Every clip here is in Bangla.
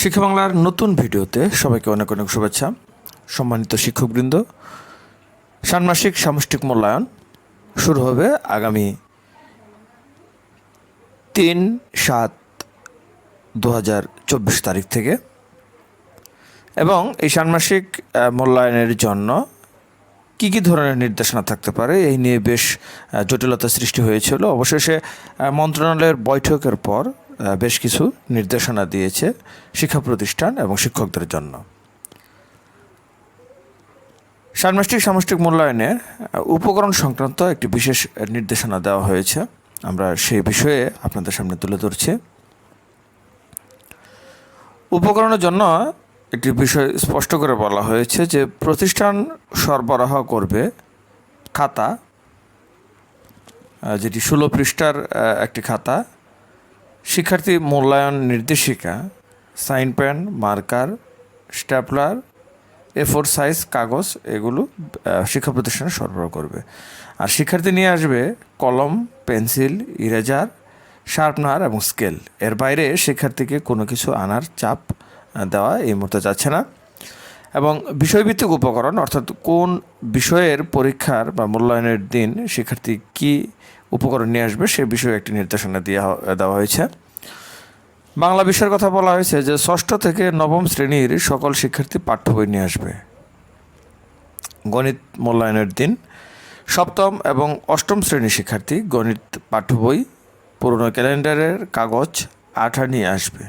শিক্ষা বাংলার নতুন ভিডিওতে সবাইকে অনেক অনেক শুভেচ্ছা। সম্মানিত শিক্ষকবৃন্দ, ষান্মাসিক সামষ্টিক মূল্যায়ন শুরু হবে আগামী তিন সাত দু হাজার চব্বিশ তারিখ থেকে। এবং এই ষান্মাসিক মূল্যায়নের জন্য কী কী ধরনের নির্দেশনা থাকতে পারে এই নিয়ে বেশ জটিলতা সৃষ্টি হয়েছিল। অবশেষে মন্ত্রণালয়ের বৈঠকের পর বেশ কিছু নির্দেশনা দিয়েছে শিক্ষা প্রতিষ্ঠান এবং শিক্ষকদের জন্য। ষান্মাসিক সামষ্টিক মূল্যায়নে উপকরণ সংক্রান্ত একটি বিশেষ নির্দেশনা দেওয়া হয়েছে। আমরা সেই বিষয়ে আপনাদের সামনে তুলে ধরছি। উপকরণের জন্য একটি বিষয় স্পষ্ট করে বলা হয়েছে যে, প্রতিষ্ঠান সরবরাহ করবে খাতা যেটি ষোলো পৃষ্ঠার একটি খাতা। শিক্ষার্থী মূল্যায়ন নির্দেশিকা, sign pen, marker, stapler, A four size, কাগজ, এগুলো শিক্ষা প্রতিষ্ঠানে সরবরাহ করবে। আর শিক্ষার্থী নিয়ে আসবে কলম, পেন্সিল, ইরেজার, শার্পনার এবং স্কেল। এর বাইরে শিক্ষার্থীকে কোনো কিছু আনার চাপ দেওয়া এই মুহূর্তে যাচ্ছে না। এবং বিষয়ভিত্তিক উপকরণ, অর্থাৎ কোন বিষয়ের পরীক্ষার বা মূল্যায়নের দিন শিক্ষার্থী কী উপকরণ নিয়ে আসবে, সে বিষয়ে একটি নির্দেশনা দেওয়া দেওয়া হয়েছে। বাংলা বিষয়ের কথা বলা হয়েছে যে, ষষ্ঠ থেকে নবম শ্রেণির সকল শিক্ষার্থী পাঠ্য বই নিয়ে আসবে। গণিত মূল্যায়নের দিন, সপ্তম এবং অষ্টম শ্রেণির শিক্ষার্থী গণিত পাঠ্য বই, পুরনো ক্যালেন্ডারের কাগজ, আঠা নিয়ে আসবে।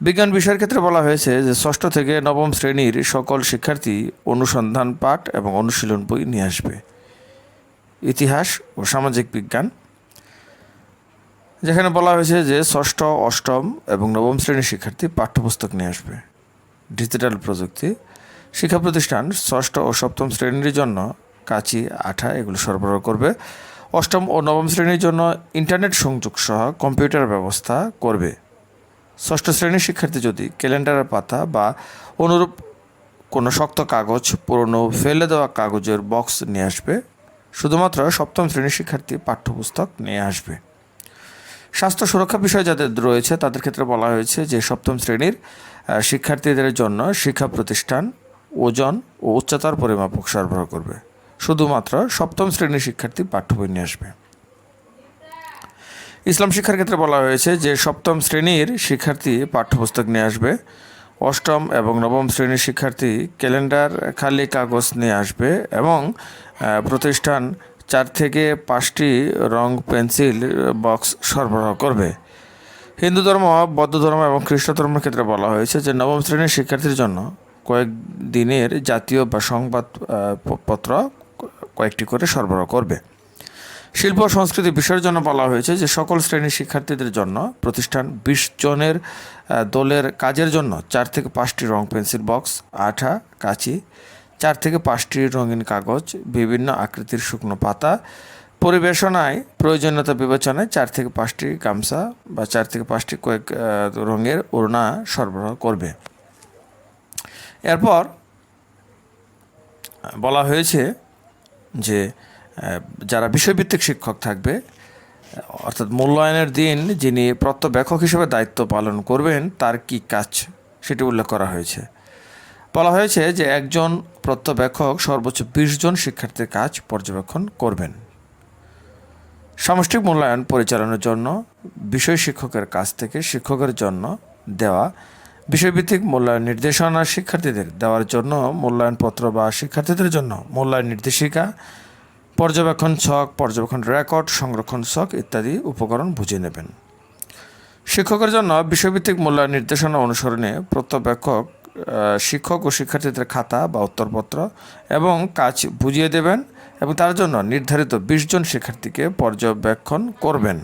বিজ্ঞান বিষয়ের ক্ষেত্রে বলা হয়েছে যে, ষষ্ঠ থেকে নবম শ্রেণির সকল শিক্ষার্থী অনুসন্ধান পাঠ এবং অনুশীলন বই নিয়ে আসবে। ইতিহাস ও সামাজিক বিজ্ঞান, যেখানে বলা হয়েছে যে ষষ্ঠ, অষ্টম এবং নবম শ্রেণির শিক্ষার্থী পাঠ্যপুস্তক নিয়ে আসবে। ডিজিটাল প্রযুক্তি শিক্ষা প্রতিষ্ঠান ষষ্ঠ ও সপ্তম শ্রেণির জন্য কাঁচি, আঠা এগুলো সরবরাহ করবে। অষ্টম ও নবম শ্রেণির জন্য ইন্টারনেট সংযোগ সহ কম্পিউটার ব্যবস্থা করবে। ষষ্ঠ শ্রেণির শিক্ষার্থী যদি ক্যালেন্ডারের পাতা বা অনুরূপ কোনো শক্ত কাগজ পুরনো ফেলে দেওয়া কাগজের বক্স নিয়ে আসবে শুধুমাত্র সপ্তম শ্রেণির শিক্ষার্থী পাঠ্যপুস্তক নিয়ে আসবে। স্বাস্থ্য সুরক্ষা বিষয় যাদের রয়েছে, তাদের ক্ষেত্রে বলা হয়েছে যে সপ্তম শ্রেণির শিক্ষার্থীদের জন্য শিক্ষা প্রতিষ্ঠান ওজন ও উচ্চতার পরিমাপক সরবরাহ করবে। শুধুমাত্র সপ্তম শ্রেণির শিক্ষার্থী পাঠ্য বই নিয়ে আসবে। ইসলাম শিক্ষার ক্ষেত্রে বলা হয়েছে যে সপ্তম শ্রেণির শিক্ষার্থী পাঠ্যপুস্তক নিয়ে আসবে। অষ্টম এবং নবম শ্রেণির শিক্ষার্থী ক্যালেন্ডার খালি কাগজ নিয়ে আসবে এবং প্রতিষ্ঠান চার থেকে পাঁচটি রং পেন্সিল বক্স সরবরাহ করবে। হিন্দু ধর্ম বৌদ্ধ ধর্ম এবং খ্রিস্ট ধর্মের ক্ষেত্রে বলা হয়েছে যে নবম শ্রেণির শিক্ষার্থীর জন্য কয়েক দিনের জাতীয় বা সংবাদ আহ, প- পত্র কয়েকটি করে সরবরাহ করবে। শিল্প সংস্কৃতি বিষয়ের জন্য বলা হয়েছে যে সকল শ্রেণির শিক্ষার্থীদের জন্য প্রতিষ্ঠান বিশ জনের দলের কাজের জন্য চার থেকে পাঁচটি রং পেন্সিল বক্স, আঠা, কাঁচি, চার থেকে পাঁচটি রঙিন কাগজ, বিভিন্ন আকৃতির শুকনো পাতা, পরিবেশনায় প্রয়োজনীয়তা বিবেচনায় চার থেকে পাঁচটি গামছা বা চার থেকে পাঁচটি কয়েক রঙের ওড়না সরবরাহ করবে। এরপর বলা হয়েছে যে যারা বিষয়ভিত্তিক শিক্ষক থাকবে, অর্থাৎ মূল্যায়নের দিন যিনি প্রত্যবেক্ষক হিসেবে দায়িত্ব পালন করবেন, তার কি কাজ? সেটি উল্লেখ করা হয়েছে। বলা হয়েছে যে একজন প্রত্যবেক্ষক সর্বোচ্চ বিশ জন শিক্ষার্থীর কাজ পর্যবেক্ষণ করবেন। সামষ্টিক মূল্যায়ন পরিচালনার জন্য, বিষয় শিক্ষকের কাছ থেকে শিক্ষকের জন্য দেওয়া বিষয়ভিত্তিক মূল্যায়ন নির্দেশনা শিক্ষার্থীদের দেওয়ার জন্য মূল্যায়নপত্র বা শিক্ষার্থীদের জন্য মূল্যায়ন নির্দেশিকা পর্যবেক্ষণ ছক, পর্যবেক্ষণ রেকর্ড, সংরক্ষণ ছক ইত্যাদি উপকরণ বুঝে নেবেন। শিক্ষকের জন্য বিষয়ভিত্তিক মূল্যায়ন নির্দেশনা অনুসরণে প্রত্যবেক্ষক শিক্ষক ও শিক্ষার্থীদের খাতা বা উত্তরপত্র এবং কাজ বুঝিয়ে দেবেন এবং তার জন্য নির্ধারিত বিশ জন শিক্ষার্থীকে পর্যবেক্ষণ করবেন।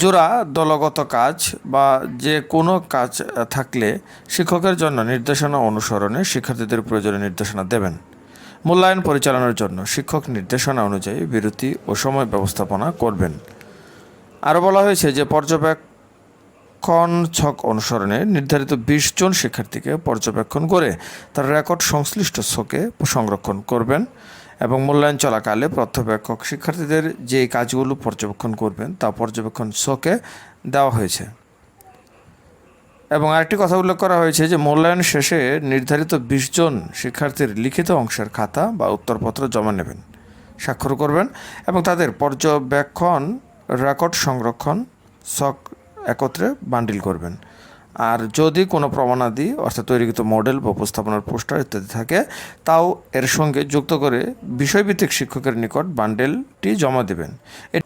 জোড়া দলগত কাজ বা যে কোনো কাজ থাকলে শিক্ষকের জন্য নির্দেশনা অনুসরণে শিক্ষার্থীদের প্রয়োজনীয় নির্দেশনা দেবেন। মূল্যায়ন পরিচালনার জন্য শিক্ষক নির্দেশনা অনুযায়ী বিরতি ও সময় ব্যবস্থাপনা করবেন। আরও বলা হয়েছে যে পর্যবেক্ষণ ছক অনুসরণে নির্ধারিত বিশ জন শিক্ষার্থীকে পর্যবেক্ষণ করে তার রেকর্ড সংশ্লিষ্ট ছকে সংরক্ষণ করবেন এবং মূল্যায়ন চলাকালে পর্যবেক্ষক শিক্ষার্থীদের যে কাজগুলো পর্যবেক্ষণ করবেন তা পর্যবেক্ষণ ছকে দেওয়া হয়েছে। এবং আরেকটি কথা উল্লেখ করা হয়েছে যে মূল্যায়ন শেষে নির্ধারিত বিশ জন শিক্ষার্থীর লিখিত অংশের খাতা বা উত্তরপত্র জমা নেবেন, স্বাক্ষর করবেন এবং তাদের পর্যবেক্ষণ, রেকর্ড সংরক্ষণ, সক একত্রে বান্ডিল করবেন। আর যদি কোনো প্রমাণাদি, অর্থাৎ তৈরিকৃত মডেল বা উপস্থাপনার পোস্টার ইত্যাদি থাকে, তাও এর সঙ্গে যুক্ত করে বিষয়ভিত্তিক শিক্ষকের নিকট বান্ডেলটি জমা দেবেন।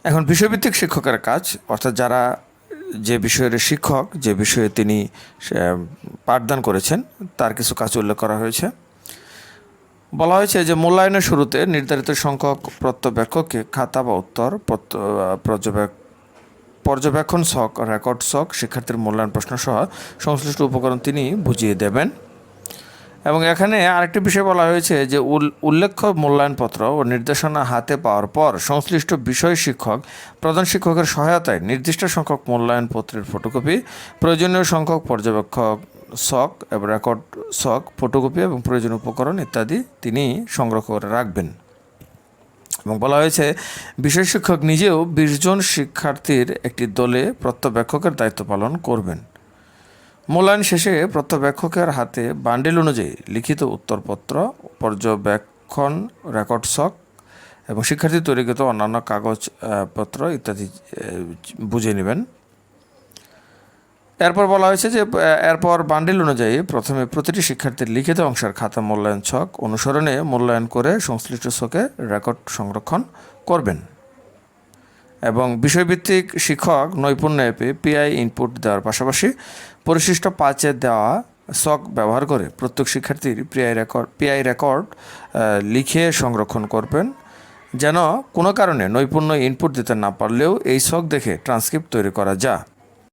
এখন বিষয়ভিত্তিক শিক্ষকের কাজ, অর্থাৎ যারা যে বিষয়ের শিক্ষক, যে বিষয়ে তিনি পাঠদান করেছেন, তার কিছু কাজ উল্লেখ করা হয়েছে। বলা হয়েছে যে মূল্যায়নের শুরুতে নির্ধারিত সংখ্যক প্রত্যবেক্ষককে খাতা বা উত্তর পর্যবেক্ষণ শখ রেকর্ড শখ শিক্ষার্থীর মূল্যায়ন প্রশ্ন সহ সংশ্লিষ্ট উপকরণ তিনি বুঝিয়ে দেবেন। এবং এখানে আরেকটি বিষয় বলা হয়েছে যে উল- উল্লেখ্য মূল্যায়নপত্র ও নির্দেশনা হাতে পাওয়ার পর সংশ্লিষ্ট বিষয় শিক্ষক, প্রধান শিক্ষকের সহায়তায় নির্দিষ্ট সংখ্যক মূল্যায়নপত্রের ফটোকপি, প্রয়োজনীয় সংখ্যক পর্যবেক্ষক শক এবং রেকর্ড শক ফটোকপি এবং প্রয়োজনীয় উপকরণ ইত্যাদি তিনি সংগ্রহ করে রাখবেন। এবং বলা হয়েছে, বিষয় শিক্ষক নিজেও বিশজন শিক্ষার্থীর একটি দলে প্রত্যবেক্ষকের দায়িত্ব পালন করবেন। মূল্যায়ন শেষে প্রত্যবেক্ষকের হাতে বান্ডেল অনুযায়ী লিখিত উত্তরপত্র, পর্যবেক্ষণ রেকর্ড শক এবং শিক্ষার্থী তৈরিকৃত অন্যান্য কাগজপত্র ইত্যাদি বুঝে নেবেন। এরপর বলা হয়েছে যে এরপর বান্ডিল অনুযায়ী প্রথমে প্রতিটি শিক্ষার্থীর লিখিত অংশের খাতা মূল্যায়ন ছক অনুসরণে মূল্যায়ন করে সংশ্লিষ্ট ছকে রেকর্ড সংরক্ষণ করবেন। এবং বিষয়ভিত্তিক শিক্ষক নৈপুণ্য অ্যাপে পিআই ইনপুট দেওয়ার পাশাপাশি পরিশিষ্ট পাঁচে দেওয়া সক ব্যবহার করে প্রত্যেক শিক্ষার্থীর পিআই রেকর্ড পিআই রেকর্ড লিখে সংরক্ষণ করবেন, যেন কোনো কারণে নৈপুণ্য ইনপুট দিতে না পারলেও এই সক দেখে ট্রান্সক্রিপ্ট তৈরি করা যায়।